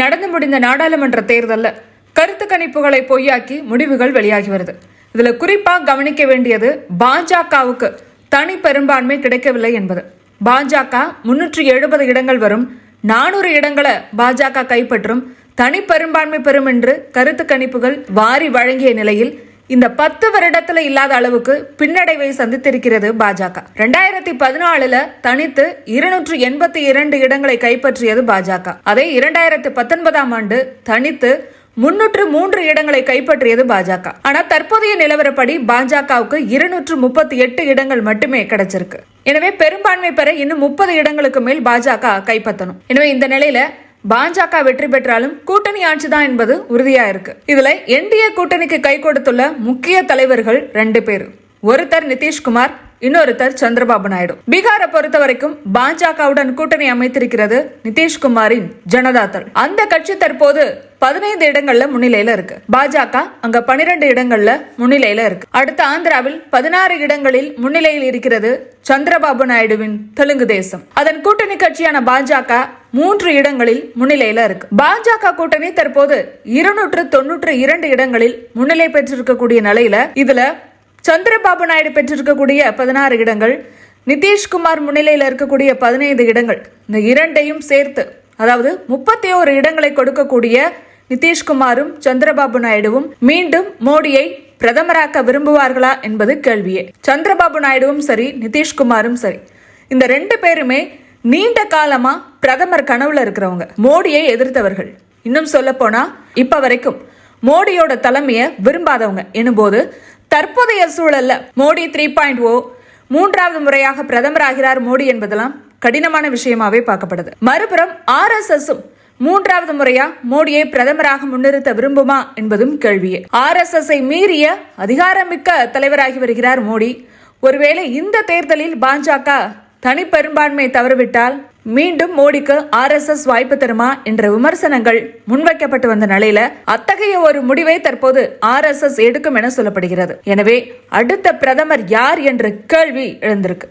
நடந்து முடிந்த நாடாளுமன்ற தேர்தலில் கருத்து கணிப்புகளை பொய்யாக்கி முடிவுகள் வெளியாகி வருது. இதுல குறிப்பா கவனிக்க வேண்டியது பாஜகவுக்கு தனி பெரும்பான்மை கிடைக்கவில்லை என்பது. பாஜக முன்னூற்றி எழுபது இடங்கள் வரும் நானூறு இடங்களை பாஜக கைப்பற்றும் தனி பெரும்பான்மை பெறும் என்று கருத்து கணிப்புகள் வாரி வழங்கிய நிலையில் இந்த பத்து வருடத்துல இல்லாத அளவுக்கு பின்னடைவை சந்தித்திருக்கிறது பாஜக. ரெண்டாயிரத்தி பதினாலுல தனித்து இருநூற்று எண்பத்தி இரண்டு இடங்களை கைப்பற்றியது பாஜக. அதே இரண்டாயிரத்தி பத்தொன்பதாம் ஆண்டு தனித்து முன்னூற்று மூன்று இடங்களை கைப்பற்றியது பாஜக. ஆனா தற்போதைய நிலவரப்படி பாஜகவுக்கு இருநூற்று முப்பத்தி எட்டு இடங்கள் மட்டுமே கிடைச்சிருக்கு. எனவே பெரும்பான்மை பெற இன்னும் முப்பது இடங்களுக்கு மேல் பாஜக கைப்பற்றணும். எனவே இந்த நிலையில பாஜக வெற்றி பெற்றாலும் கூட்டணி ஆட்சி தான் என்பது உறுதியா இருக்கு. இதுல என்டிஏ கூட்டணிக்கு கை கொடுத்துள்ள முக்கிய தலைவர்கள் ரெண்டு பேர். ஒருத்தர் நிதிஷ்குமார் இன்னொருத்தர் சந்திரபாபு நாயுடு. பீகாரை பொறுத்த வரைக்கும் பாஜகவுடன் கூட்டணி அமைத்திருக்கிறது நிதிஷ்குமாரின் ஜனதாதள் அந்த கட்சி தற்போது பதினைந்து இடங்கள்ல முன்னிலையில இருக்கு. பாஜக அங்க பனிரெண்டு இடங்கள்ல முன்னிலையில இருக்கு. அடுத்த ஆந்திராவில் பதினாறு இடங்களில் முன்னிலையில் இருக்கிறது சந்திரபாபு நாயுடுவின் தெலுங்கு தேசம். அதன் கூட்டணி கட்சியான பாஜக மூன்று இடங்களில் முன்னிலையில இருக்கு. பாஜக கூட்டணி தற்போது இருநூற்று தொன்னூற்று இரண்டு இடங்களில் முன்னிலை பெற்றிருக்கக்கூடிய நிலையில இதுல சந்திரபாபு நாயுடு பெற்றிருக்கக்கூடிய பதினாறு இடங்கள் நிதிஷ்குமார் முன்னிலையில் இருக்கக்கூடிய பதினைந்து இடங்கள் இந்த இரண்டையும் சேர்த்து அதாவது முப்பத்தி ஓரு இடங்களை கொடுக்கக்கூடிய நிதிஷ்குமாரும் சந்திரபாபு நாயுடுவும் மீண்டும் மோடியை பிரதமராக்க விரும்புவார்களா என்பது கேள்வியே. சந்திரபாபு நாயுடுவும் சரி நிதிஷ்குமாரும் சரி. இந்த ரெண்டு பேருமே நீண்ட காலமா பிரதமர் கனவுல இருக்கிறவங்க. மோடியை எதிர்த்தவர்கள். இன்னும் சொல்ல போனா இப்ப வரைக்கும் மோடியோட தலைமையை விரும்பாதவங்க என்னும்போது தற்போதைய சூழல்ல மோடி த்ரீ பாயிண்ட் ஓ மூன்றாவது முறையாக பிரதமர் ஆகிறார் மோடி என்பதெல்லாம் கடினமான விஷயமாவே பார்க்கப்படுது. மறுபுறம் ஆர் எஸ் எஸும் மூன்றாவது முறையா மோடியை பிரதமராக முன்னிறுத்த விரும்புமா என்பதும் கேள்வியே. ஆர் எஸ் எஸ் மீறிய அதிகாரமிக்க தலைவராகி வருகிறார் மோடி. ஒருவேளை இந்த தேர்தலில் பாஜக தனி பெரும்பான்மை தவறவிட்டால் மீண்டும் மோடிக்கு ஆர் எஸ் எஸ் வாய்ப்பு தருமா என்ற விமர்சனங்கள் முன்வைக்கப்பட்டு வந்த நிலையில அத்தகைய ஒரு முடிவை தற்போது ஆர் எஸ் எஸ் எடுக்கும் என சொல்லப்படுகிறது. எனவே அடுத்த பிரதமர் யார் என்ற கேள்வி எழுந்திருக்கு.